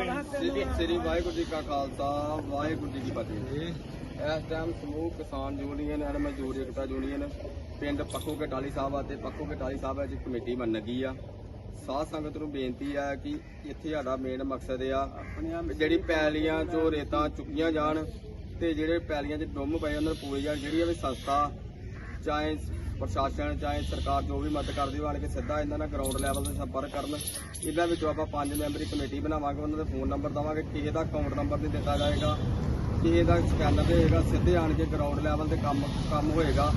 ਸ੍ਰੀ ਸ੍ਰੀ ਵਾਹਿਗੁਰੂ ਜੀ ਕਾ ਖਾਲਸਾ, ਵਾਹਿਗੁਰੂ ਜੀ ਕੀ ਫਤਿਹ। ਇਸ ਟਾਈਮ ਸਮੂਹ ਕਿਸਾਨ ਯੂਨੀਅਨ ਐਂਡ ਮਜ਼ਦੂਰ ਏਕਤਾ ਯੂਨੀਅਨ, ਪਿੰਡ ਪੱਖੋ ਕਟਾਲੀ ਸਾਹਿਬ ਆ ਅਤੇ ਪੱਖੋ ਕਟਾਲੀ ਸਾਹਿਬ ਵਿੱਚ ਕਮੇਟੀ ਬਣ ਲੱਗੀ ਆ। ਸਾਧ ਸੰਗਤ ਨੂੰ ਬੇਨਤੀ ਆ ਕਿ ਇੱਥੇ ਸਾਡਾ ਮੇਨ ਮਕਸਦ ਆ ਜਿਹੜੀ ਪੈਲੀਆਂ ਚੋਂ ਰੇਤਾਂ ਚੁੱਕੀਆਂ ਜਾਣ ਤੇ ਜਿਹੜੇ ਪੈਲੀਆਂ 'ਚ ਡੁੰਮ ਪਏ ਉਹਨਾਂ ਨੂੰ ਪੂਰੀ ਜਾਣ ਜਿਹੜੀ ਵੀ ਸੰਸਥਾ ਚਾਹੇ ਪ੍ਰਸ਼ਾਸਨ ਚਾਹੇ ਸਰਕਾਰ ਜੋ ਵੀ ਮਦਦ ਕਰਦੀ ਉਹ ਆਣ ਕੇ ਸਿੱਧਾ ਇਹਨਾਂ ਨਾਲ ਗਰਾਊਂਡ ਲੈਵਲ ਤੇ ਸੰਪਰਕ ਕਰਨ। ਇਹਨਾਂ ਵਿੱਚੋਂ ਆਪਾਂ ਪੰਜ ਮੈਂਬਰੀ ਕਮੇਟੀ ਬਣਾਵਾਂਗੇ, ਉਹਨਾਂ ਦੇ ਫੋਨ ਨੰਬਰ ਦਵਾਂਗੇ, ਕਿਸੇ ਦਾ ਅਕਾਊਂਟ ਨੰਬਰ ਨਹੀਂ ਦਿੱਤਾ ਜਾਏਗਾ, ਕਿਸੇ ਦਾ ਸਕੈਨਰ ਦੇਗਾ ਸਿੱਧੇ ਆਣ ਕੇ ਗਰਾਊਂਡ ਲੈਵਲ ਤੇ ਕੰਮ ਕੰਮ ਹੋਏਗਾ।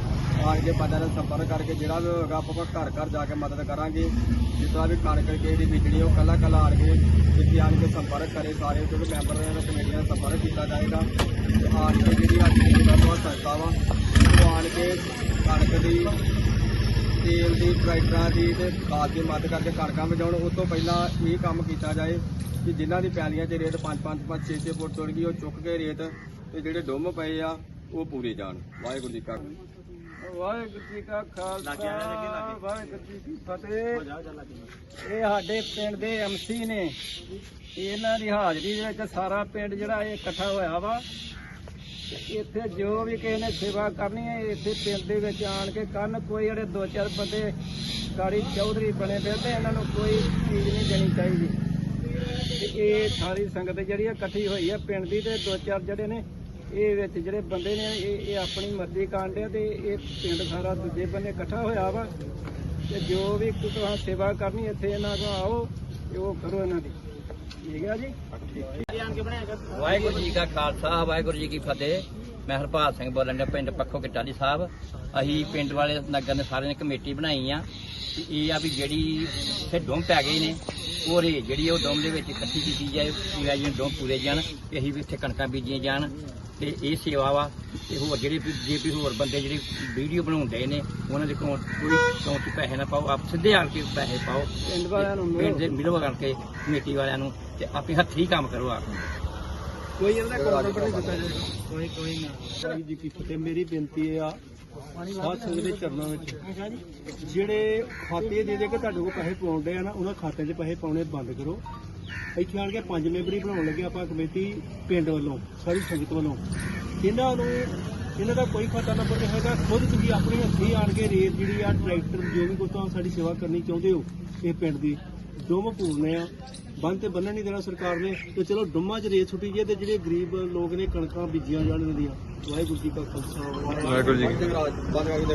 ਆਣ ਕੇ ਬੰਦਿਆਂ ਨਾਲ ਸੰਪਰਕ ਕਰਕੇ ਜਿਹੜਾ ਵੀ ਹੋਏਗਾ, ਆਪਾਂ ਘਰ ਘਰ ਜਾ ਕੇ ਮਦਦ ਕਰਾਂਗੇ। ਜਿੱਦਾਂ ਵੀ ਕਣਕ ਕਿਸੇ ਦੀ ਵਿਕਣੀ ਉਹ ਕੱਲਾ ਕੱਲਾ ਆਣ ਕੇ ਇੱਥੇ ਆਣ ਕੇ ਸੰਪਰਕ ਕਰੇ, ਸਾਰੇ ਜਿਹੜੇ ਮੈਂਬਰ ਨੇ ਕਮੇਟੀਆਂ ਨਾਲ ਸੰਪਰਕ ਕੀਤਾ ਜਾਏਗਾ। ਤੇ ਆਣ ਕੇ ਜਿਹੜੀ ਅੱਜ ਦੀ ਦਾ ਬਹੁਤ ਸੰਸਥਾ ਵਾ, ਉਹ ਆਣ ਕੇ ਕਣਕ ਦੀ ਤੇਲ ਦੀ ਟਰੈਕਟਰਾਂ ਦੀ ਤੇ ਖਾਦ ਦੀ ਮਦਦ ਕਰਕੇ ਕਣਕਾਂ ਵਜਾਉਣ ਉਸ ਤੋਂ ਪਹਿਲਾਂ ਇਹ ਕੰਮ ਕੀਤਾ ਜਾਏ ਕਿ ਜਿਨ੍ਹਾਂ ਦੀ ਪੈਲੀਆਂ 'ਚ ਰੇਤ 5 5 5 6 6 ਫੁੱਟ ਚੁੜ ਗਈ ਉਹ ਚੁੱਕ ਕੇ ਰੇਤ ਤੇ ਜਿਹੜੇ ਡੁੰਮ ਪਏ ਆ ਉਹ ਪੂਰੇ ਜਾਣ। ਵਾਹਿਗੁਰੂ ਜੀ ਕਾ ਵਾਹਿਗੁਰੂ ਜੀ ਕਾ ਖਾਲਸਾ ਵਾਹਿਗੁਰੂ ਜੀ ਕੀ ਫਤਿਹ। ਇਹ ਸਾਡੇ ਪਿੰਡ ਦੇ ਐਮਸੀ ਨੇ। ਇਹਨਾਂ ਦੀ ਹਾਜ਼ਰੀ ਦੇ ਵਿੱਚ ਸਾਰਾ ਪਿੰਡ ਜਿਹੜਾ ਇਹ ਇਕੱਠਾ ਹੋਇਆ ਵਾ। ਇੱਥੇ ਜੋ ਵੀ ਕਿਸੇ ਨੇ ਸੇਵਾ ਕਰਨੀ ਹੈ, ਇੱਥੇ ਪਿੰਡ ਦੇ ਵਿੱਚ ਆਣ ਕੇ ਕਰਨ ਕੋਈ ਜਿਹੜੇ ਦੋ ਚਾਰ ਬੰਦੇ ਗਾੜੀ ਚੌਧਰੀ ਬਣੇ ਫਿਰਦੇ ਇਹਨਾਂ ਨੂੰ ਕੋਈ ਚੀਜ਼ ਨਹੀਂ ਦੇਣੀ ਚਾਹੀਦੀ। ਤੇ ਇਹ ਸਾਰੀ ਸੰਗਤ ਜਿਹੜੀ ਆ ਇਕੱਠੀ ਹੋਈ ਆ ਪਿੰਡ ਦੀ ਤੇ ਦੋ ਚਾਰ ਜਿਹੜੇ ਨੇ, ਇਹ ਵਿੱਚ ਜਿਹੜੇ ਬੰਦੇ ਨੇ, ਇਹ ਇਹ ਆਪਣੀ ਮਰਜ਼ੀ ਕਾਂਡੇ ਤੇ ਇਹ ਪਿੰਡ ਸਾਰਾ ਦੂਜੇ ਬੰਨੇ ਇਕੱਠਾ ਹੋਇਆ ਵਾ। ਤੇ ਜੋ ਵੀ ਤੁਸੀਂ ਸੇਵਾ ਕਰਨੀ ਇੱਥੇ ਇਹਨਾਂ ਕੋਲ ਆਓ ਤੇ ਉਹ ਕਰੋ ਇਹਨਾਂ ਦੀ। ਠੀਕ ਹੈ ਜੀ? ਵਾਹਿਗੁਰੂ ਜੀ ਕਾ ਖਾਲਸਾ, ਵਾਹਿਗੁਰੂ ਜੀ ਕੀ ਫਤਿਹ। ਮੈਂ ਹਰਪਾਲ ਸਿੰਘ ਬੋਲਣ ਦਾ ਪਿੰਡ ਪੱਖੋ ਕਿਟਾਲੀ ਸਾਹਿਬ। ਅਸੀਂ ਪਿੰਡ ਵਾਲੇ ਨਗਰ ਨੇ ਸਾਰਿਆਂ ਨੇ ਕਮੇਟੀ ਬਣਾਈ ਆ। ਕਿ ਇਹ ਆ ਵੀ ਜਿਹੜੀ ਇੱਥੇ ਡੋਮ ਪੈ ਗਈ ਨੇ ਉਹ ਰੇ ਜਿਹੜੀ ਉਹ ਡੋਮ ਦੇ ਵਿੱਚ ਇਕੱਠੀ ਕੀਤੀ ਜਾਏ ਪੂਰਾ ਜਿਹੇ ਡੋਮ ਪੂਰੇ ਜਾਣ ਤੇ ਅਸੀਂ ਵੀ ਇੱਥੇ ਕਣਕਾਂ ਬੀਜੀਆਂ ਜਾਣ ਤੇ ਇਹ ਸੇਵਾ ਵਾ ਤੇ ਹੋਰ ਜਿਹੜੇ ਵੀ ਜੇ ਵੀ ਹੋਰ ਬੰਦੇ ਜਿਹੜੇ ਵੀਡੀਓ ਬਣਾਉਂਦੇ ਨੇ ਉਹਨਾਂ ਦੇ ਕੋਲ ਕੋਈ 'ਚ ਪੈਸੇ ਨਾ ਪਾਓ ਆਪ ਸਿੱਧੇ ਆਣ ਕੇ ਪੈਸੇ ਪਾਓ। ਪਿੰਡ ਵਾਲਿਆਂ ਨੂੰ ਪਿੰਡ ਦੇ ਮਿਲੋ। ਕਰਕੇ ਕਮੇਟੀ ਵਾਲਿਆਂ ਨੂੰ ਤੇ ਆਪੇ ਹੱਥੀਂ ਕੰਮ ਕਰੋ ਆਪ। ਕੋਈ ਇਹਦਾ ਨਹੀਂ ਦਿੱਤਾ ਜਾਏਗਾ। ਕੋਈ ਕੋਈ ਨਾ। ਜੀ ਕੀ ਫਤਿਹ। ਮੇਰੀ ਬੇਨਤੀ ਆ ਸਾਧ ਸੰਗਤ ਦੇ ਚਰਨਾਂ ਵਿੱਚ। ਜਿਹੜੇ ਖਾਤੇ ਦੇ ਦੇ ਕੇ ਤੁਹਾਡੇ ਕੋਲ ਪੈਸੇ ਪਾਉਂਦੇ ਆ ਨਾ, ਉਹਨਾਂ ਖਾਤੇ 'ਚ ਪੈਸੇ ਪਾਉਣੇ ਬੰਦ ਕਰੋ। ਇੱਥੇ ਆਣ ਕੇ ਪੰਜ ਮੈਂਬਰੀ ਬਣਾਉਣ ਲੱਗੇ ਆਪਾਂ ਕਮੇਟੀ ਪਿੰਡ ਵੱਲੋਂ, ਸਾਰੀ ਸੰਗਤ ਵੱਲੋਂ। ਇਹਨਾਂ ਨੂੰ, ਇਹਨਾਂ ਦਾ ਕੋਈ ਖਾਤਾ ਨੰਬਰ ਨਹੀਂ ਹੈਗਾ। ਖੁਦ ਤੁਸੀਂ ਆਪਣੇ ਹੱਥੀਂ ਆਣ ਕੇ ਰੇਤ ਜਿਹੜੀ ਆ, ਟਰੈਕਟਰ ਜੋ ਵੀ ਕੁਝ ਸਾਡੀ ਸੇਵਾ ਕਰਨੀ ਚਾਹੁੰਦੇ ਹੋ ਇਹ ਪਿੰਡ ਦੀ। ਡੁੰਮ ਪੂਰਨੇ ਆ ਬੰਨ ਤੇ ਬੰਨਣ ਨਹੀਂ ਦੇਣਾ ਸਰਕਾਰ ਨੇ ਤੇ ਚਲੋ ਡੁੰਮਾਂ 'ਚ ਰੇਤ ਛੁੱਟੀ ਜੇ ਤੇ ਜਿਹੜੇ ਗਰੀਬ ਲੋਕ ਨੇ ਕਣਕਾਂ ਬੀਜੀਆਂ ਜਾਣ ਦੀਆਂ। ਵਾਹਿਗੁਰੂ ਜੀ ਕਾ ਖਾਲਸਾ ਵਾਹਿਗੁਰੂ ਵਾਹਿਗੁਰੂ ਜੀ